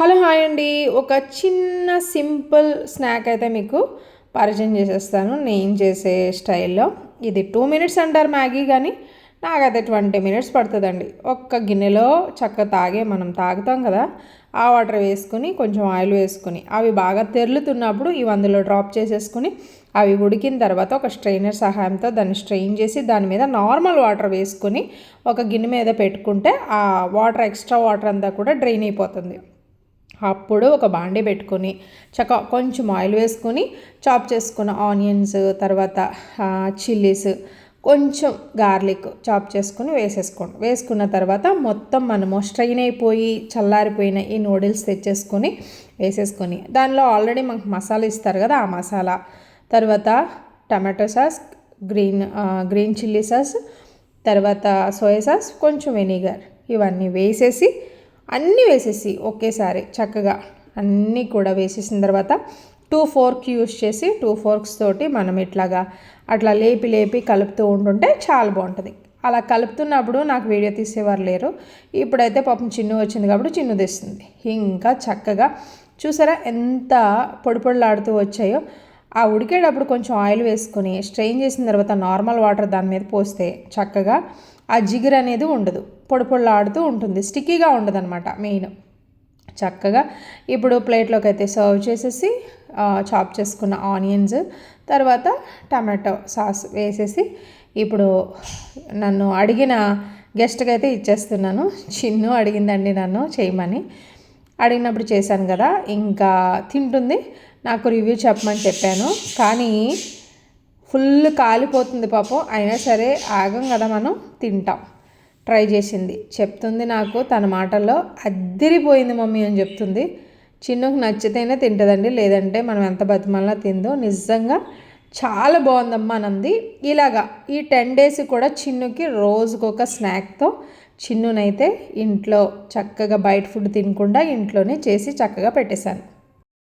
Hello hi అండి. ఒక చిన్న సింపుల్ స్నాక్ అయితే మీకు పరిచయం చేసేస్తాను. నేను చేసే స్టైల్లో ఇది టూ మినిట్స్ అంటారు మ్యాగీ కానీ నాకైతే ట్వంటీ మినిట్స్ పడుతుందండి. ఒక్క గిన్నెలో చక్క తాగే మనం తాగుతాం కదా ఆ వాటర్ వేసుకుని కొంచెం ఆయిల్ వేసుకుని అవి బాగా తెరులుతున్నప్పుడు ఇవి అందులో డ్రాప్ చేసేసుకుని అవి ఉడికిన తర్వాత ఒక స్ట్రైనర్ సహాయంతో దాన్ని స్ట్రెయిన్ చేసి దాని మీద నార్మల్ వాటర్ వేసుకుని ఒక గిన్నె మీద పెట్టుకుంటే ఆ వాటర్ ఎక్స్ట్రా వాటర్ అంతా కూడా డ్రైన్ అయిపోతుంది. అప్పుడు ఒక బాండీ పెట్టుకొని చక్క కొంచెం ఆయిల్ వేసుకొని చాప్ చేసుకున్న ఆనియన్స్ తర్వాత చిల్లీస్ కొంచెం గార్లిక్ చాప్ చేసుకుని వేసేసుకోండి. వేసుకున్న తర్వాత మొత్తం మనము స్ట్రైన్ అయిపోయి చల్లారిపోయిన ఈ నూడిల్స్ తెచ్చేసుకొని వేసేసుకొని దానిలో ఆల్రెడీ మనకు మసాలా ఇస్తారు కదా ఆ మసాలా. తర్వాత tomato sauce green green chilli sauce తర్వాత సోయా సాస్ కొంచెం వెనిగర్ ఇవన్నీ వేసేసి అన్నీ వేసేసి ఒకేసారి చక్కగా అన్నీ కూడా వేసేసిన తర్వాత టూ ఫోర్క్ యూస్ చేసి టూ ఫోర్క్స్ తోటి మనం ఇట్లాగా అట్లా లేపి లేపి కలుపుతూ ఉంటుంటే చాలా బాగుంటుంది. అలా కలుపుతున్నప్పుడు నాకు వీడియో తీసేవారు లేరు. ఇప్పుడైతే పాపం చిన్ను వచ్చింది కాబట్టి చిన్ను తెస్తుంది. ఇంకా చక్కగా చూసారా ఎంత పొడిపొడలాడుతూ వచ్చాయో. ఆ ఉడికేటప్పుడు కొంచెం ఆయిల్ వేసుకొని స్ట్రెయిన్ చేసిన తర్వాత నార్మల్ వాటర్ దాని మీద పోస్తే చక్కగా ఆ జిగురు అనేది ఉండదు పొడి పొడిలాడుతూ ఉంటుంది స్టిక్కీగా ఉండదన్నమాట మెయిన్. చక్కగా ఇప్పుడు ప్లేట్లోకి అయితే సర్వ్ చేసేసి చాప్ చేసుకున్న ఆనియన్స్ తర్వాత టమాటో సాస్ వేసేసి ఇప్పుడు నన్ను అడిగిన గెస్ట్కి అయితే ఇచ్చేస్తున్నాను. చిన్ను అడిగిందండి నన్ను చేయమని. అడిగినప్పుడు చేశాను కదా ఇంకా తింటుంది. నాకు రివ్యూ చెప్పమని చెప్పాను. కానీ ఫుల్ కాలిపోతుంది పాపం. అయినా సరే ఆగం కదా మనం తింటాం. ట్రై చేసింది. చెప్తుంది నాకు తన మాటల్లో అద్దిరిపోయింది మమ్మీ అని చెప్తుంది. చిన్నకు నచ్చితేనే తింటుందండి. లేదంటే మనం ఎంత బతిమల్లా తిందో నిజంగా చాలా బాగుందమ్మా నంది. ఇలాగా ఈ టెన్ డేస్ కూడా చిన్నుకి రోజుకొక స్నాక్తో చిన్నునైతే ఇంట్లో చక్కగా బయట ఫుడ్ తినకుండా ఇంట్లోనే చేసి చక్కగా పెట్టేశాను.